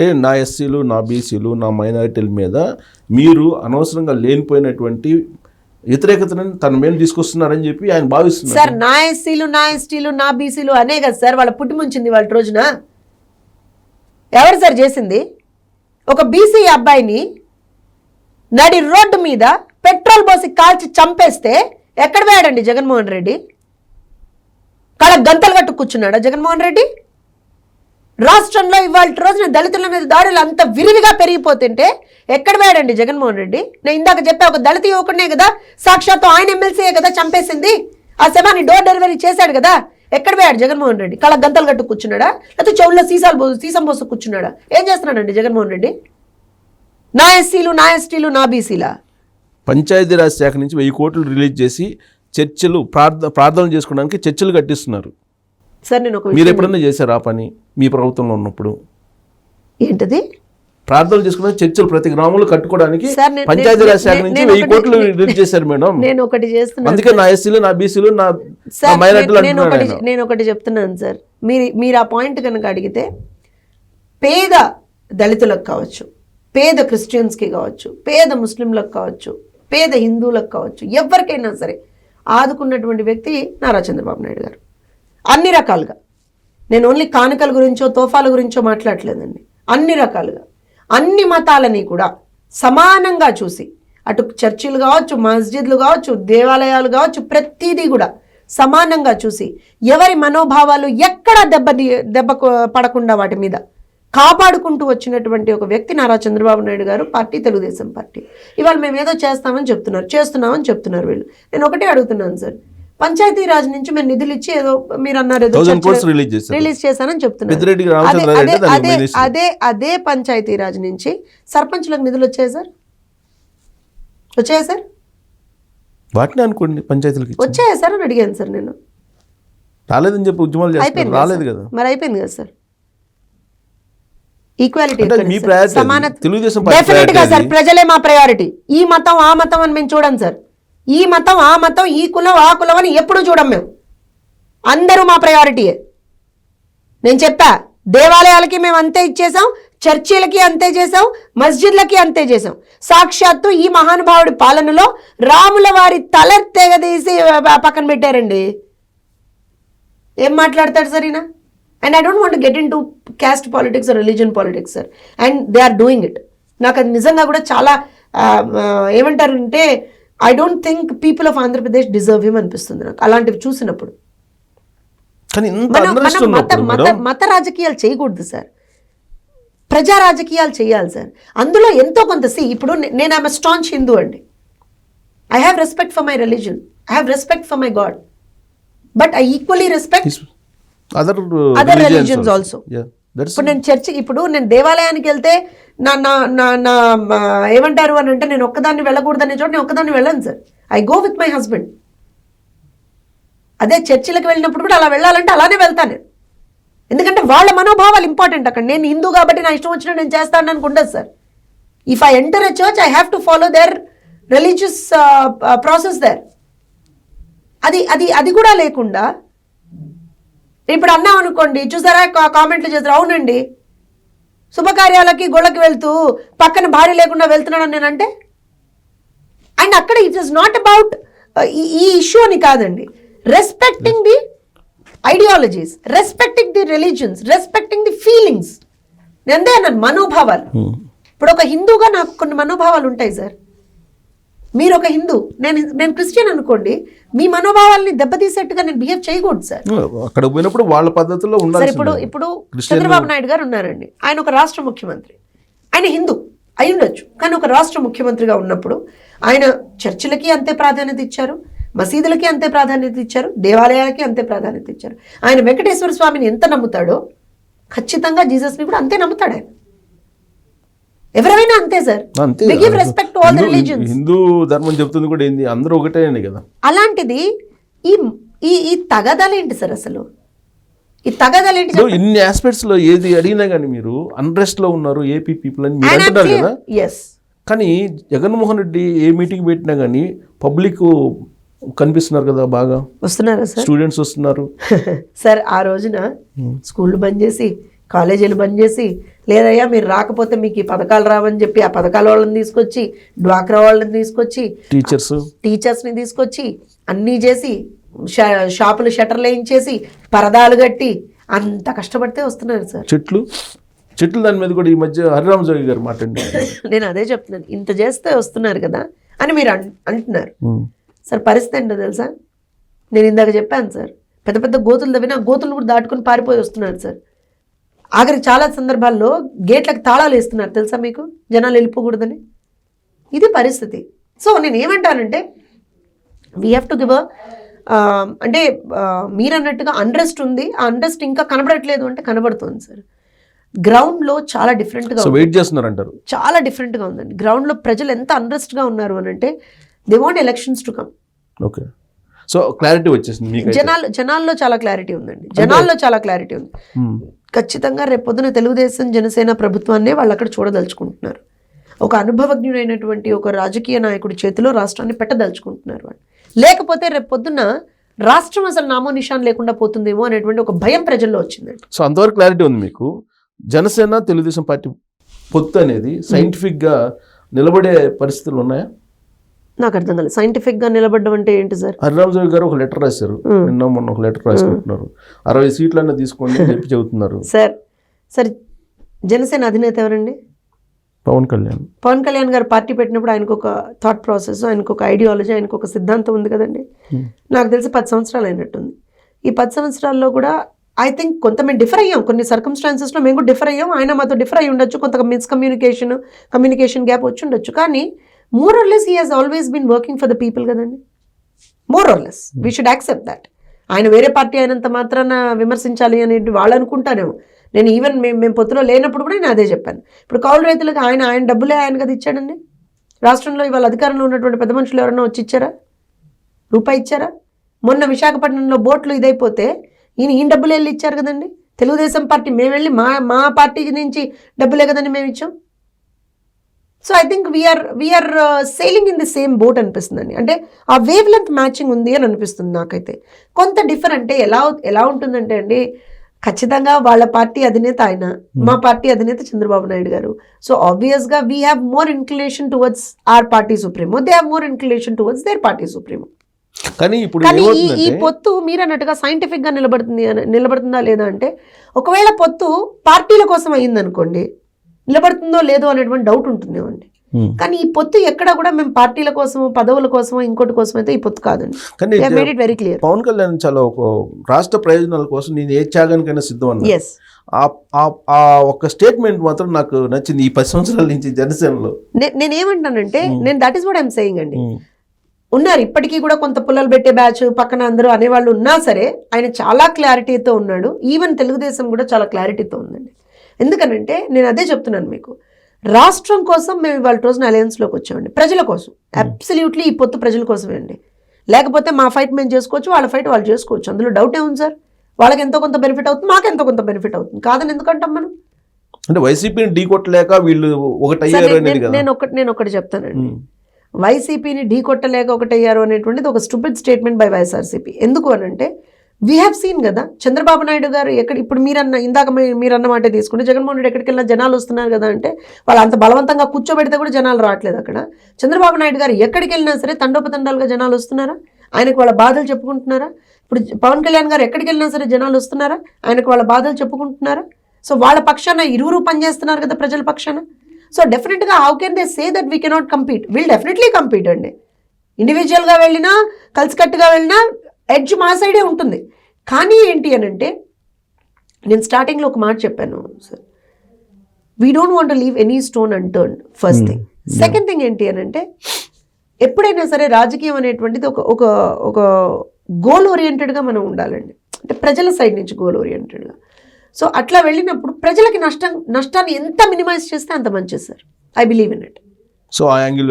అంటే నా ఎస్సీలు నా బీసీలు నా మైనారిటీల మీద మీరు అనవసరంగా లేనిపోయినటువంటి వ్యతిరేకతను తన మీద తీసుకొస్తున్నారని చెప్పి ఆయన భావిస్తున్నారు. సార్ నా ఎస్సీలు నా ఎస్టీలు నా బీసీలు అనే కదా సార్ వాళ్ళ పుట్టిముంచింది వాళ్ళ రోజున? ఎవరు సార్ చేసింది? ఒక బీసీ అబ్బాయిని నడి రోడ్డు మీద పెట్రోల్ పోసి కాల్చి చంపేస్తే ఎక్కడ పోయాడండి జగన్మోహన్ రెడ్డి? కళ గంతలు కట్టు కూర్చున్నాడా జగన్మోహన్ రెడ్డి? రాష్ట్రంలో ఇవాళ రోజున దళితుల మీద దాడులు అంత విరివిగా పెరిగిపోతుంటే ఎక్కడ వేయడండి జగన్మోహన్ రెడ్డి? నేను ఇందాక చెప్పా ఒక దళిత యువకుడినే కదా సాక్షాత్తు ఆయన ఎమ్మెల్సీయే కదా చంపేసింది. ఆ శవాన్ని డోర్ డెలివరీ చేశాడు కదా ఎక్కడ పోయాడు జగన్మోహన్ రెడ్డి? కళ్ళ గంతలు కట్టు కూర్చున్నాడా? లేకపోతే చెవుల్లో సీసాలు పో- సీసం పోసు కూర్చున్నాడా? ఏం చేస్తున్నాడండి జగన్మోహన్ రెడ్డి? నా ఎస్సీలు నా ఎస్టీలు నా బీసీలా? పంచాయతీరాజ్ శాఖ నుంచి వెయ్యి కోట్లు రిలీజ్ చేసి చర్చలు ప్రార్థ ప్రార్థనలు చేసుకోవడానికి చర్చలు కట్టిస్తున్నారు. సార్ నేను ఒక మీరు ఎప్పుడన్నా చేశారు ఆ పని? మీ ప్రభుత్వంలో ఉన్నప్పుడు? ఏంటది? ప్రార్థనలు చేసుకున్న చర్చలు ప్రతి గ్రామంలో కట్టుకోవడానికి పంచాయతీరాజ్ శాఖ నుంచి వెయ్యి కోట్లు రిలీజ్ చేశారు మేడం. నేను ఒకటి చేస్తున్నాను అందుకే నా ఎస్సీలు నా బీసీలు నా మైనార్టీలు. నేను ఒకటి చెప్తున్నాను సార్. మీరు మీరు ఆ పాయింట్ కనుక అడిగితే పేద దళితులకు కావచ్చు పేద క్రిస్టియన్స్కి కావచ్చు పేద ముస్లింలకు కావచ్చు పేద హిందువులకు కావచ్చు ఎవరికైనా సరే ఆదుకున్నటువంటి వ్యక్తి నారా చంద్రబాబు నాయుడు గారు. అన్ని రకాలుగా. నేను ఓన్లీ కానుకల గురించో తోఫాల గురించో మాట్లాడలేదండి. అన్ని రకాలుగా. అన్ని మతాలని కూడా సమానంగా చూసి అటు చర్చిలు కావచ్చు మస్జిద్లు కావచ్చు దేవాలయాలు కావచ్చు ప్రతిదీ కూడా సమానంగా చూసి ఎవరి మనోభావాలు ఎక్కడ దెబ్బ దెబ్బ పడకుండా వాటి మీద కాపాడుకుంటూ వచ్చినటువంటి ఒక వ్యక్తి నారా చంద్రబాబు నాయుడు గారు పార్టీ తెలుగుదేశం పార్టీ. ఇవాళ మేము ఏదో చేస్తామని చెప్తున్నారు చేస్తున్నామని చెప్తున్నారు వీళ్ళు. నేను ఒకటే అడుగుతున్నాను సార్. పంచాయతీ రాజ్ నుంచి మేము నిధులు ఇచ్చి ఏదో మీరు అన్నారు ఏదో రిలీజ్ చేశానని చెప్తున్నారు. అదే అదే అదే పంచాయతీ రాజ్ నుంచి సర్పంచ్లకు నిధులు వచ్చాయి సార్? వచ్చాయా సార్? వాటిని అనుకోండి పంచాయతీలకి. వచ్చాయా సార్ అని అడిగాను సార్ నేను. రాలేదని చెప్పి ఉద్యమాలు అయిపోయింది రాలేదు కదా? మరి అయిపోయింది కదా సార్? ఈక్వాలిటీ మీ. తెలుగుదేశం డెఫినెట్గా priority సార్. ప్రజలే మా ప్రయారిటీ ఈ మతం ఆ మతం అని మేము చూడం సార్. ఈ మతం ఆ మతం ఈ కులం ఆ కులం అని ఎప్పుడూ చూడం మేము. అందరూ మా ప్రయారిటీయే నేను చెప్పా దేవాలయాలకి మేము అంతే ఇచ్చేసాం చర్చిలకి అంతే చేసాం మస్జిద్లకి అంతే చేసాం. సాక్షాత్తు ఈ మహానుభావుడి పాలనలో రాముల వారి తల తెగదీసి పక్కన పెట్టారండి. ఏం మాట్లాడతాడు సార్ ఈయన? And I don't want get in to caste politics religion politics sir and they are doing it నాకు అది నిజంగా కూడా చాలా ఏమంటారు అంటే I don't think people of Andhra Pradesh deserve him అనిపిస్తుంది నాకు. అలాంటివి చూసినప్పుడు. మత రాజకీయాలు చేయకూడదు సార్. ప్రజా రాజకీయాలు చేయాలి సార్. అందులో ఎంతో కొంత సి ఇప్పుడు నేను ఆమె స్టాంచ్ హిందూ అండి. I have respect for my religion I have respect for my God but I equally respect other also. That's ఇప్పుడు నేను చర్చి ఇప్పుడు నేను దేవాలయానికి వెళ్తే నా నా నా నా ఏమంటారు అని అంటే నేను ఒక్కదాన్ని వెళ్ళకూడదనే చోట నేను ఒక్కదాన్ని వెళ్ళను sir. I go with my husband అదే చర్చిలకు వెళ్ళినప్పుడు కూడా అలా వెళ్ళాలంటే అలానే వెళ్తాను. ఎందుకంటే వాళ్ళ మనోభావాలు ఇంపార్టెంట్ అక్కడ. నేను హిందూ కాబట్టి నా ఇష్టం వచ్చినా నేను చేస్తాను అనుకుంటుంది sir. If I enter a church I have to follow their religious process there అది అది అది కూడా లేకుండా ఇప్పుడు అన్నాం అనుకోండి చూసారా? కా- కామెంట్లు చేస్తారు అవునండి. శుభకార్యాలకి గుళ్ళకి వెళ్తూ పక్కన భార్య లేకుండా వెళ్తున్నాను నేనంటే? అండ్ అక్కడ ఇట్ ఇస్ నాట్ అబౌట్ ఈ ఇష్యూ అని కాదండి. Respecting the ideologies respecting the religions respecting the feelings నేందే అన్నాను మనోభావాలు. ఇప్పుడు ఒక హిందూగా నాకు కొన్ని మనోభావాలు ఉంటాయి సార్ మీరు ఒక హిందూ నేను నేను క్రిస్టియన్ అనుకోండి మీ మనోభావాల్ని దెబ్బతీసేట్టుగా నేను బిహేవ్ చేయకూడదు సార్. అక్కడ పోయినప్పుడు వాళ్ళ పద్ధతుల్లో సార్ ఉండాలి ఇప్పుడు ఇప్పుడు చంద్రబాబు నాయుడు గారు ఉన్నారండి. ఆయన ఒక రాష్ట్ర ముఖ్యమంత్రి. ఆయన హిందూ అయి ఉండొచ్చు. కానీ ఒక రాష్ట్ర ముఖ్యమంత్రిగా ఉన్నప్పుడు ఆయన చర్చిలకి అంతే ప్రాధాన్యత ఇచ్చారు మసీదులకి అంతే ప్రాధాన్యత ఇచ్చారు దేవాలయాలకి అంతే ప్రాధాన్యత ఇచ్చారు. ఆయన వెంకటేశ్వర స్వామిని ఎంత నమ్ముతాడో ఖచ్చితంగా జీసస్ని కూడా అంతే నమ్ముతాడు ఆయన. ఎవరైనా అంతే sir give respect all the Hindu- ధర్మం చెప్తుంది కూడా ఏంది? అందరూ ఒకటే కదా. అలాంటిది ఈ ఈ ఈ తగదలేంటి సార్ అసలు? ఈ తగదలేంటి ఇన్ని ఆస్పెక్ట్స్లో ఏది అడిగినా కానీ మీరు అన్రెస్ట్లో ఉన్నారు ఏపీ పీపుల్ అని మీరు అంటున్నారు కదా. ఎస్ కానీ జగన్మోహన్ రెడ్డి ఏ మీటింగ్ పెట్టినా కానీ పబ్లిక్ కనిపిస్తున్నారు కదా బాగా. వస్తున్నారా సార్ స్టూడెంట్స్ వస్తున్నారు. సార్ ఆ రోజున స్కూళ్ళు బంద్ చేసి కాలేజీలు బంద్ చేసి లేదయ్యా మీరు రాకపోతే మీకు ఈ పథకాలు రావని చెప్పి ఆ పథకాల వాళ్ళని తీసుకొచ్చి డ్వాక్రా వాళ్ళని తీసుకొచ్చి టీచర్స్? టీచర్స్ని తీసుకొచ్చి అన్నీ చేసి షా- షాపులు షట్టర్లు వేయించేసి పరదాలు కట్టి అంత కష్టపడితే వస్తున్నారు సార్. చెట్లు? చెట్లు దాని మీద కూడా ఈ మధ్య హరిరామ జోగి గారు మాట్లాడి నేను అదే చెప్తున్నాను. ఇంత చేస్తే వస్తున్నారు కదా అని మీరు అంటున్నారు. సార్ పరిస్థితి ఏంటో తెలుసా? నేను ఇందాక చెప్పాను సార్ పెద్ద పెద్ద గోతులు తవ్వినా గోతులు కూడా దాటుకుని పారిపోయి వస్తున్నారు సార్. ఆఖరికి చాలా సందర్భాల్లో గేట్లకు తాళాలు వేస్తున్నారు. తెలుసా మీకు? జనాలు వెళ్ళిపోకూడదని? ఇది పరిస్థితి. సో నేను ఏమంటానంటే వీ హ్యావ్ టు గివ్ అంటే మీరు అన్నట్టుగా అండ్రెస్ట్ ఉంది. ఆ అండ్రెస్ట్ ఇంకా కనబడట్లేదు అంటే కనబడుతుంది సార్. గ్రౌండ్లో చాలా డిఫరెంట్గా వెయిట్ చేస్తున్నారు అంటారు చాలా డిఫరెంట్గా ఉందండి. గ్రౌండ్లో ప్రజలు ఎంత అన్రెస్ట్గా ఉన్నారు అని అంటే they want elections to come okay so clarity వచ్చేసింది జనాలు జనాల్లో చాలా క్లారిటీ ఉందండి. జనాల్లో చాలా క్లారిటీ ఉంది. ఖచ్చితంగా రేపు పొద్దున తెలుగుదేశం జనసేన ప్రభుత్వాన్నే వాళ్ళు అక్కడ చూడదలుచుకుంటున్నారు. ఒక అనుభవజ్ఞుడైనటువంటి ఒక రాజకీయ నాయకుడి చేతిలో రాష్ట్రాన్ని పెట్టదలుచుకుంటున్నారు వాళ్ళు. లేకపోతే రేపు పొద్దున రాష్ట్రం అసలు నామో నిషాన్ లేకుండా పోతుందేమో అనేటువంటి ఒక భయం ప్రజల్లో వచ్చిందండి. సో అంతవరకు క్లారిటీ ఉంది మీకు. జనసేన తెలుగుదేశం పార్టీ పొత్తు అనేది సైంటిఫిక్గా నిలబడే పరిస్థితులు ఉన్నాయా? నాకు అర్థం కాలేదు. సైంటిఫిక్గా నిలబడడం అంటే ఏంటి సార్? హరిరామ జోగి గారు ఒక లెటర్ రాశారు. నిన్న మొన్న ఒక లెటర్ రాసుకుంటున్నారు. అరవై సీట్లన్నా తీసుకోండి అని చెప్పి చెబుతున్నారు. సార్ సార్ జనసేన అధినేత ఎవరండి? పవన్ కళ్యాణ్. పవన్ కళ్యాణ్ గారు పార్టీ పెట్టినప్పుడు ఆయనకు ఒక థాట్ ప్రాసెస్ ఆయనకు ఒక ఐడియాలజీ ఆయనకు ఒక సిద్ధాంతం ఉంది కదండి. నాకు తెలిసి పది సంవత్సరాలు అయినట్టుంది. ఈ పది సంవత్సరాల్లో కూడా ఐ థింక్ కొంత మేము డిఫర్ అయ్యాం. కొన్ని సర్కమ్స్టాన్సెస్లో మేము కూడా డిఫర్ అయ్యాం. ఆయన మాతో డిఫర్ అయ్యి ఉండొచ్చు. కొంత మిస్కమ్యూనికేషన్ కమ్యూనికేషన్ గ్యాప్ వచ్చి ఉండొచ్చు. కానీ more or less he has always been working for the people కదండి? More or less we should accept that ఆయన వేరే పార్టీ అయినంత మాత్రాన విమర్శించాలి అనేది వాళ్ళు అనుకుంటారేమో. నేను ఈవెన్ మేము మేము పొత్తులో లేనప్పుడు కూడా నేను అదే చెప్పాను. ఇప్పుడు కౌలు రైతులకు ఆయన ఆయన డబ్బులే ఆయన కదా ఇచ్చాడండి? రాష్ట్రంలో ఇవాళ అధికారంలో ఉన్నటువంటి పెద్ద మనుషులు ఎవరైనా వచ్చి ఇచ్చారా? రూపాయి ఇచ్చారా? మొన్న విశాఖపట్నంలో బోట్లు ఇదైపోతే ఈయన ఈయన డబ్బులు వెళ్ళి ఇచ్చారు కదండి? తెలుగుదేశం పార్టీ మేము వెళ్ళి మా మా పార్టీ నుంచి డబ్బులే కదండి మేము ఇచ్చాం? So I think we're we're sailing in the same boat అనిపిస్తుందండి. అంటే ఆ వేవ్ లెంత్ మ్యాచింగ్ ఉంది అని అనిపిస్తుంది నాకైతే. కొంత డిఫర్ అంటే ఎలా ఎలా ఉంటుందంటే అండి ఖచ్చితంగా వాళ్ళ పార్టీ అధినేత ఆయన మా పార్టీ అధినేత చంద్రబాబు నాయుడు గారు. సో ఆబ్వియస్గా we have more inclination towards our party supremo. They have more inclination towards their party supremo. కానీ ఇప్పుడు కానీ ఈ పొత్తు మీరు అన్నట్టుగా సైంటిఫిక్గా నిలబడుతుంది నిలబడుతుందా లేదా అంటే ఒకవేళ పొత్తు పార్టీల కోసం అయ్యింది అనుకోండి నిలబడుతుందో లేదో అనేటువంటి డౌట్ ఉంటుందేమండి ఉమ్. కానీ ఈ పొత్తు ఎక్కడ కూడా మేము పార్టీల కోసం పదవుల కోసం ఇంకోటి కోసం అయితే ఈ పొత్తు కాదండి. కానీ వెరీ క్లియర్ పవన్ కళ్యాణ్ చాలా ఒక రాష్ట్ర ప్రయోజనాల కోసం నేను ఏ త్యాగానికైనా సిద్ధం అన్నా ఎస్ ఆ- ఒక్క స్టేట్మెంట్ మాత్రం నాకు నచ్చింది ఈ పది సంవత్సరాల నుంచి జనసేనలో. నేను ఏమంటానంటే నేను that is what I'm saying అండి. ఉన్నారు ఇప్పటికీ కూడా కొంత పుల్లలు పెట్టే బ్యాచ్ పక్కన అందరూ అనేవాళ్ళు ఉన్నా సరే ఆయన చాలా క్లారిటీతో ఉన్నాడు. ఈవెన్ తెలుగుదేశం కూడా చాలా క్లారిటీతో ఉందండి. ఎందుకనంటే నేను అదే చెప్తున్నాను మీకు. రాష్ట్రం కోసం మేము ఇవాళ రోజున అలయన్స్లోకి వచ్చామండి. ప్రజల కోసం. అబ్సల్యూట్లీ ఈ పొత్తు ప్రజల కోసమే అండి. లేకపోతే మా ఫైట్ మేము చేసుకోవచ్చు వాళ్ళ ఫైట్ వాళ్ళు చేసుకోవచ్చు. అందులో డౌట్ ఏముంది సార్? వాళ్ళకి ఎంతో కొంత బెనిఫిట్ అవుతుంది మాకు ఎంతో కొంత బెనిఫిట్ అవుతుంది. కాదని ఎందుకంటాం మనం? అంటే వైసీపీని ఢీ కొట్టలేక వీళ్ళు ఒకటి సరే, అయ్యారు అనేది నేను- ఒకటి నేను ఒకటి చెప్తానండి. వైసీపీని ఢీ కొట్టలేక ఒకటయ్యారు అనేటువంటిది ఒక స్టూపిడ్ స్టేట్మెంట్ బై వైఎస్ఆర్సీపీ. ఎందుకు అని అంటే వీ హ్యావ్ సీన్ కదా. చంద్రబాబు నాయుడు గారు ఎక్కడ ఇప్పుడు మీరన్న ఇందాక మీ- మీరు మాట తీసుకుంటే జగన్మోహన్ రెడ్డి ఎక్కడికి వెళ్ళినా జనాలు వస్తున్నారు కదా అంటే వాళ్ళు అంత బలవంతంగా కూర్చోబెడితే కూడా జనాలు రావట్లేదు అక్కడ. చంద్రబాబు నాయుడు గారు ఎక్కడికి వెళ్ళినా సరే తండోపతండాలుగా జనాలు వస్తున్నారా? ఆయనకు వాళ్ళ బాధలు చెప్పుకుంటున్నారా? ఇప్పుడు పవన్ కళ్యాణ్ గారు ఎక్కడికి వెళ్ళినా సరే జనాలు వస్తున్నారా? ఆయనకు వాళ్ళ బాధలు చెప్పుకుంటున్నారా? సో వాళ్ళ పక్షాన ఇరువురు పనిచేస్తున్నారు కదా ప్రజల పక్షాన. సో డెఫినెట్గా how can they say that we cannot compete will definitely compete అండి. ఇండివిజువల్గా వెళ్ళినా కలిసికట్టుగా వెళ్ళినా ఎడ్జ్ మా సైడే ఉంటుంది. కానీ ఏంటి అని అంటే నేను స్టార్టింగ్లో ఒక మాట చెప్పాను sir. We don't want leave any stone unturned first thing second thing ఏంటి అని అంటే ఎప్పుడైనా సరే రాజకీయం అనేటువంటిది ఒక ఒక ఒక గోల్ ఓరియంటెడ్గా మనం ఉండాలండి. అంటే ప్రజల సైడ్ నుంచి గోల్ ఓరియంటెడ్గా సో అట్లా వెళ్ళినప్పుడు ప్రజలకి నష్టం నష్టాన్ని ఎంత మినిమైజ్ చేస్తే అంత మంచిది sir. I believe in it so ఆ యాంగిల్